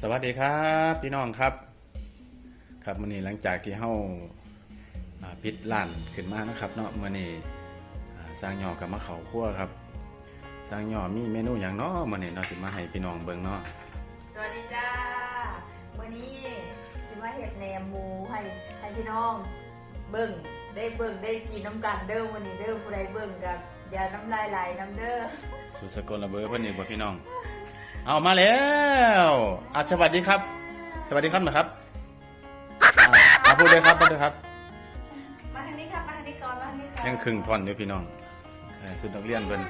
สวัสดีครับพี่น้องครับ ครับมื่อนี้หลังจากที่เฮาอ่าปิดร้านขึ้นมานะครับเนาะมื่อนี้อ่าสร้างหย่อกับมะเขาคั่วครับสร้างหย่อมีเมนูอย่างเนาะมื่อนี้เนาะสิมาให้พี่น้องเบิ่งเนาะสวัสดีจ้าวันนี้สิมาเห็ดแหนมหมูให้ให้พี่น้องเบิ่งได้เบิ่งได้กินน้ำกันเด้อวันนี้เด้อผู้ใดเบิ่งกับอย่าน้ำลายไหลน้ำเด้อสุดสกลระเบอเพิ่นนี่บ่พี่น้อง เอามาแล้วอะสวัสดีครับ สวัสดีครับนะครับอ่าอะพูดเลยครับพูดเลยครับ มาทางนี้ครับมาทางนี้ก่อนมาทางนี้ครับยังครึ่งท่อนอยู่พี่น้องเออสุดนักเรียนเพิ่น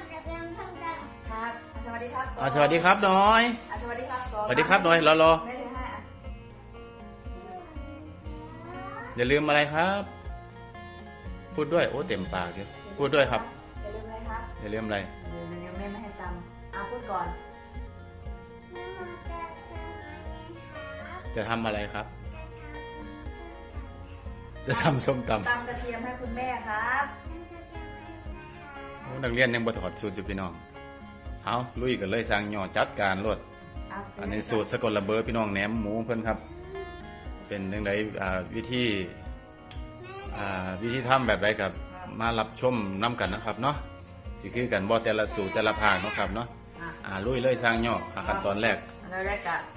ครับสวัสดีครับก่อนอะสวัสดีครับน้อย อะสวัสดีครับก่อนสวัสดีครับน้อยรอรอไม่ถึงห้าอะอย่าลืมอะไรครับ พูดด้วยโอ้เต็มปากเลยพูดด้วยครับ อย่าลืมอะไรครับอย่าลืมอะไรเดี๋ยวเดี๋ยวแม่ไม่ให้จำอะพูดก่อน จะทำอะไรครับ จะทำส้มตำตำกระเทียมให้คุณแม่ครับโอ้นักเรียนยังบ่ถอดสูตรอยู่พี่น้อง เอาลุยกันเลยสร้างหย่อจัดการรวดะอันนี้สูตรสกลระเบิดพี่น้องแหนมหมูเพิ่นครับ เป็นยังไงอ่าวิธีอ่าวิธีทำแบบไรกับ มารับชมน้กันนะครับเนาะสิคือกันบ่แต่ละสูตรแต่ละภาคเนาะครับเนาะอะอ่าลุยเลยสร้างหย่ออ่าขั้นตอนแรกเราได้กะ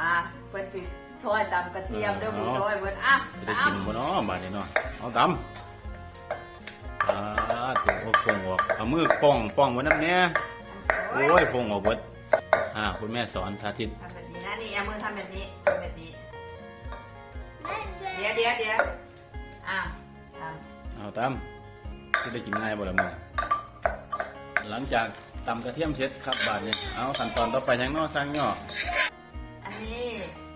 มาเพิ่นสิช่วยตำกระเทียมเด้อหมูช่วยเพิ่นอะจะได้ตกินบ่เนาะบาดนี้เนาะเอาตำอ่าถูกเอาฟงออกเอามือป้องป้องไว้น้ำเนี้ยำโอ้ยฟงออกเบิดอ่าคุณแม่สอนสาธิตทำแบบนี้นะนี่เอามือทำแบบนี้ทำแบบนี้ เดี๋ยวเดี๋ยวเดี๋ยวอะทเอาตำที่ได้กินง่ายบ่ละมื้อหลังจากตำกระเทียมเสร็จครับบาดนี้เอาขั้นตอนต่อไปหยังเนาะสร้างหย่อำอั นี้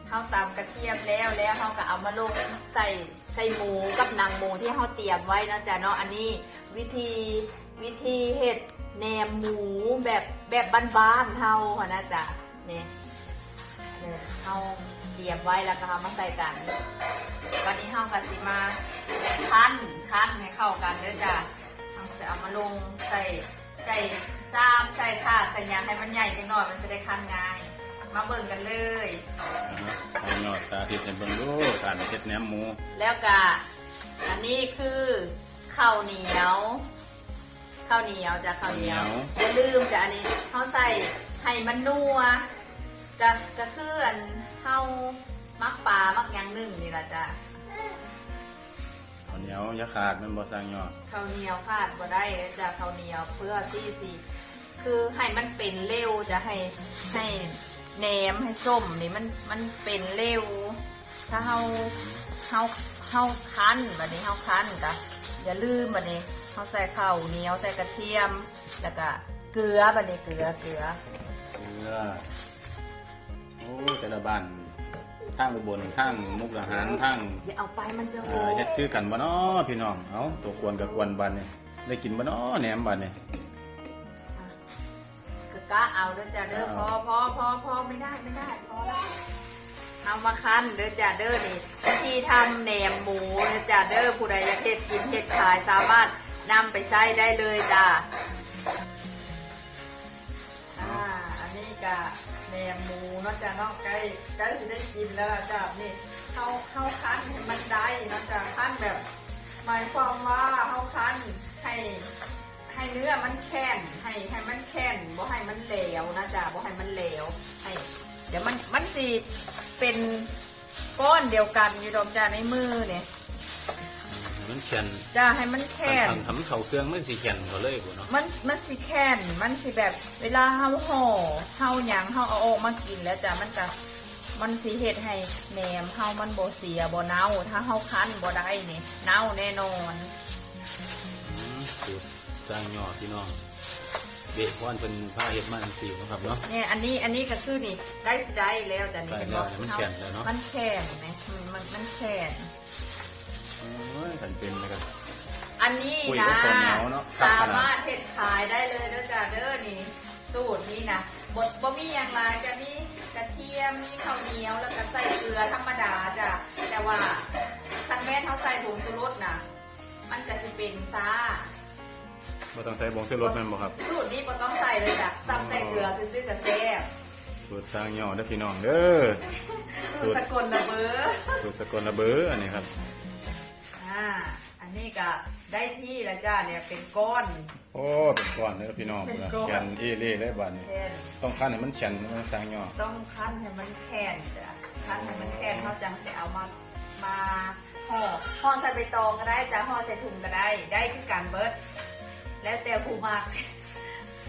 เขาตำกระเทียมแล้วแล้วเขาก็เอามาลงใส่ใส่หมูกับนังหมูที่เขาเตรียมไว้นะจ๊ะเนาะอันนี้วิธีวิธีเห็ดแหนมหมูแบบแบบบ้านๆเฮาค่ะนะจ๊ะนี่เนี่ยเขาเตรียมไว้แล้วก็เอามาใส่กัน วันนี้เฮากันสิมาคั้นคั้นให้เข้ากันเด้อจ้ะเราจะเอามาลงใส่ใส่ซ้ำใส่ถาดใส่หยางให้มันใหญ่จังหน่อยมันจะได้คั้นง่าย มาเบิ่งกันเลยเอาหย่อสาธิตให้เบิ่งดูการเฮ็ดแหนมหมูแล้วก็อันนี้คือข้าวเหนียวข้าวเหนียวจ้ะข้าวเหนียวอย่าลืมจ้ะอันนี้เขาใส่ให้มันนัวจะจะคืออันเข้ามักปลามักหยังนึ่งนี่แหละจ้ะข้าวเหนียวอย่าขาดแมันบ่สร้างหย่อข้าวเหนียวขาดบ่ได้จะข้าวเหนียวเพื่อที่สิคือให้มันเป็นเร็วจะให้ให้ แหนมให้ส้มนี่มันมันเป็นเร็ว ถ้าเฮาเฮาเฮาคั้นบัดนี้เฮาคั้นก็อย่าลืมบัดนี้เฮาใส่ข้าวเหนียวใส่กระเทียมแล้วก็เกลือบัดนี้เกลือเกลือเกลือโอ้แต่ละบ้านทางอุบลทางมุกดาหารทางอย่าเอาไปมันจะโหเอ่อเฮ็ดคือกันบ่เนาะพี่น้องเอ้าตัวกวนกับกวนบันนี่ได้กินบ่เนาะแหนมบันนี่ กะกะเอาเด้อจ้าเด้อพอพอพอพอไม่ได้ไม่ได้พอแล้วเอามาคั้นเด้อจ้าเด้อนี่วิธีทำแหนมหมูเด้อจ้าเด้อผู้ใดอยากเฮ็ดกินเฮ็ดขายสามารถนำไปใช้ได้เลยจ้าอ่าอันนี้กะแหนมหมูเนาะจ้าเนาะใกล้ใกล้จะได้กินแล้วล่ะจ้านี่เข้าเข้าคั้นให้มันได้เนาะจ้าคั้นแบบ หมายความว่าเขาคั้นให้ ให้เนื้อมันแข็งให้ให้มันแข็งบ่ให้มันเหลวนะจ๊ะบ่ให้มันเหลวให้เดี๋ยวมันมันสิเป็นก้อนเดียวกันอยู่ดอกจ้าในมือเนี่ยมันแข็งจ้าให้มันแข็งทำทำเข้าเครื่องมันสิแข็งก็เลยบ่เนาะมันมันสิแข็งมันสิแบบเวลาเฮาห่อเฮาหยังเฮาเอาออกมากินแล้วจ้ะมันก็มันสิเฮ็ดให้แหนมเฮามันบ่เสียบ่เน่าถ้าเฮาคั้นบ่ได้นี่เน่าแน่นอนอืมสูตร สร้างหย่อพี่น้องเด็กพ่อนเพิ่นพาเฮ็ดมาจังซี่เนาะครับเนาะ เนี่ยอันนี้อันนี้ก็คือนี่ได้สิได้แล้วจ้ะนี่ได้เห็นแล้วบ่มันแข็งแล้วเนอะมันแข็งไหมมันมันมันแข็งโอ้ยกันเป็นนะครับอันนี้คุยนะกับข้าวเหนียวเนอะครับสามารถเฮ็ดขายได้เลยเด้อจ้ะเด้อนี่สูตรนี้นะบดบ่มีอย่างไรจะมีกระเทียมมีข้าวเหนียวแล้วก็ใส่เกลือธรรมดาจ้ะแต่ว่าคันแม่นเขาใส่ผงชูรสน่ะมันจะสิเป็นซ่า บ่ต้องใส่บงใส่รสแม่นบ่ครับสูตรนี้บ่ต้องใส่เลยจ้ะซ้ำใส่เกลือซื้อๆกับแซ่บสูตรสร้างย่อเด้อพี่น้องเด้อ สูตรสกลระเบอสูตรสกลระเบออันนี้ครับ อ่า อันนี้ก็ได้ที่แล้วจ้าเนี่ยเป็นก้อน โอ้เป็นก้อนเด้อพี่น้องเป็นก้อน แขนเอเล่เลยบัดนี้แข็งต้องคั้นให้มันแข็งมันสร้างย่อต้องคั้นให้มันแข็งจ้ะคั้นให้มันแข็งเขาจังจะเอามามาห่อห่อใส่ใบตองก็ได้จ้ะห่อใส่ถุงก็ได้ ได้คือการเบิร์ด แล้วแต่ผู้มาก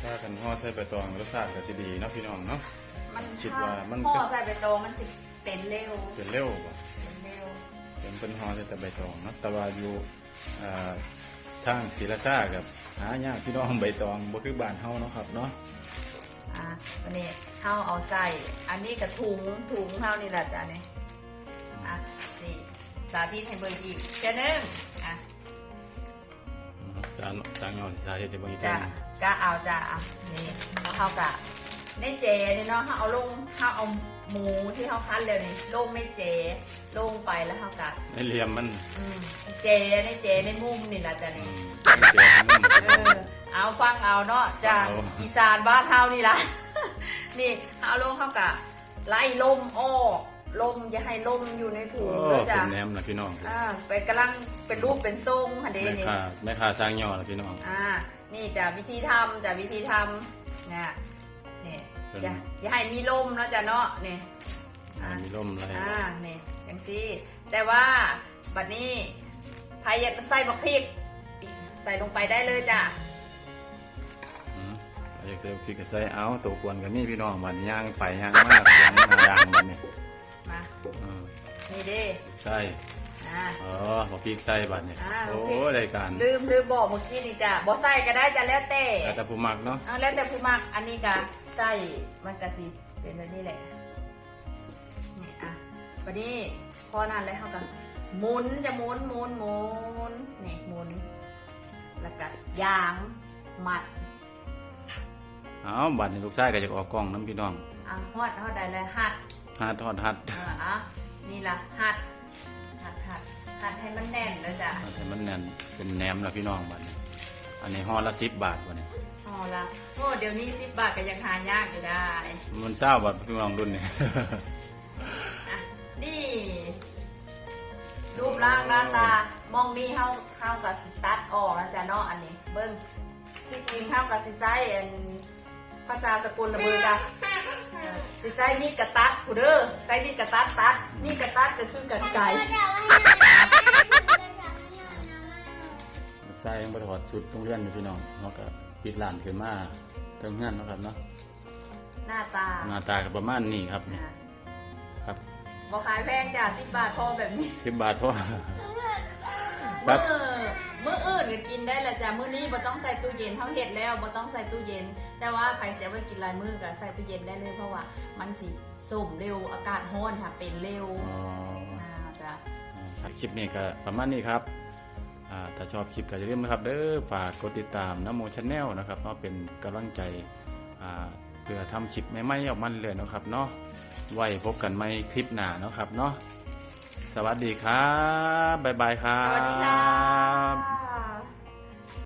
ถ้ากันห่อใส่ใบตองรสชาติก็สิดีเนาะพี่น้องเนาะ มันคิดว่ามัน ห่อใส่ใบตองมันสิเป็นเร็วเป็นเร็วบ่เป็นเร็วเป็นเป็นห่อใส่แต่ใบตองเนาะแต่ว่าอยู่อ่าทางศรีราชากับหายากพี่น้องใบตองบ่คือบ้านเฮาเนาะครับเนาะอะวันนี้เฮาเอาใส่อันนี้กับถุงถุงเฮานี่แหละจ้ะนี่อะนี่สาธิตให้เบิ่งอีกเจ้านึง อะสร้างสร้างย่อสิสาธิตให้เบิ่งอีกจะเทื่อหนึ่งก็เอาจะอะนี่แล้วเขากะในเจนี่เนาะเขาเอาลงเขาเอาหมูที่เขาคั้นเลยนี่ลงในเจลงไปแล้วเขากะในเหลี่ยมมันอืมเจในเจในมุมนี่แหละจ้ะอืนี่มในเจียวมัน เออเอาฟังเอาเนาะจากเอา อีสานบ้านเฮานี่ละ นี่เอาลงเขากะไล่ลมออก ลมอย่าให้ลมอยู่ในถุโอ้งเลยเป็จ้ะนแหนมนะพี่น้องอ่าไปกำลังเป็นรูปเป็นทรงค่ะเดแม่นี่ค้าแม่ค้าสร้างย่อนะพี่น้องอ่านี่จ้ะวิธีทำจ้ะวิธีทำเนี่ยนี่เป็นอย่าอย่าให้มีลมเนาะจ้ะเนาะนี่อ่ามีร่มอะไรอ่านี่อย่างซี่แต่ว่าบัดนี้ใครอยากจะใส่บักพริก ใส่ลงไปได้เลยจ้ะอืมอยากใส่พริกก็ใส่เอาตัวควรกันนี่พี่น้องบัดย่างไปย่างมากย่างมา ใส่อ่า อ๋อบ่พริกใส่บัดนี่อ่าโอ้พริกรายการลืมลืมบอกเมื่อกี้นี่จ้ะบ่ใส่ก็ได้จ้ะแล้วแต่แล้วแต่ผู้มักเนาะเอาแล้วแต่ผู้มักอันนี้ก็ใส่มันก็สิเป็นแบบนี้แหละนี่อะวันนี้พอนั้นแล้วเขาก็หมุนจะหมุนหมุนหมุนนี่หมุน แล้วก็ยางมัดเอาบัดนี่ลูกชายก็จะออกกล้องน้ำพี่น้องอะฮอดฮอดได้เลยหัดฮัดฮอดฮัดเอออะนี่ล่ะหัดหัด หัดหัดให้มันแน่นแล้วจ้ะฮัดให้มันแน่นเป็นแหนมแล้วพี่น้องบัดนี่อันนี้ห่อละ10บาทบัดนี่อ๋อละโอ้เดี๋ยวนี้สิบบาทก็ยังหายากอยู่ได้มันเศร้าบาทพี่น้องรุ่นนี่อะนี่รูปร่างหน้าตามองนี่เฮาเฮากับสิตัดออกแล้วจ้ะเนาะอันนี้ เบิ้งจริงๆเฮากับสิใช้อันภาษาสกุลระเบือกับเอ่อสิใช้มีดกระตัดผู้เด้อใช้มีดกระตัดตัดมีดกระตัดก็คือกันไก่ ยยังบ่ถอดชุดโรงเรียนอยู่พี่น้องเนาะก็ปิดร้านขึ้นมาเทิงเฮือนเนาะครับเนาะหน้าตาหน้าตาก็ประมาณนี้ครับนี่อะครับบ่ขายแพงจ้ะสิบบาทพอแบบนี้สิบบาทพอครัมื้บอมื้ออื่นก็กินได้ละจ้ะมื้อนี้บ่ต้องใส่ตู้เย็นเฮาเฮ็ดแล้วบ่ต้องใส่ตู้เย็น แต่ว่าไผเสียไว้กินหลายมื้อก็ใส่ตู้เย็นได้เลยเพราะว่ามันสิสุ่มเร็วอากาศร้อนค่ะเป็นเร็วอ๋ออ่าจ้ะครับคลิปนี้ก็ประมาณนี้ครับอ่า ถ้าชอบคลิปก็อย่าลืมนะครับเด้อฝากกดติดตามน้ำโมชแนลนะครับเนาะเป็นกำลังใจเพื่อทำคลิปใหม่ๆออกมาเรื่อยๆนะครับเนาะไว้พบกันใหม่คลิปหน้าเนาะครับเนาะสวัสดีครับบ๊ายบายครับสวัสดีครับ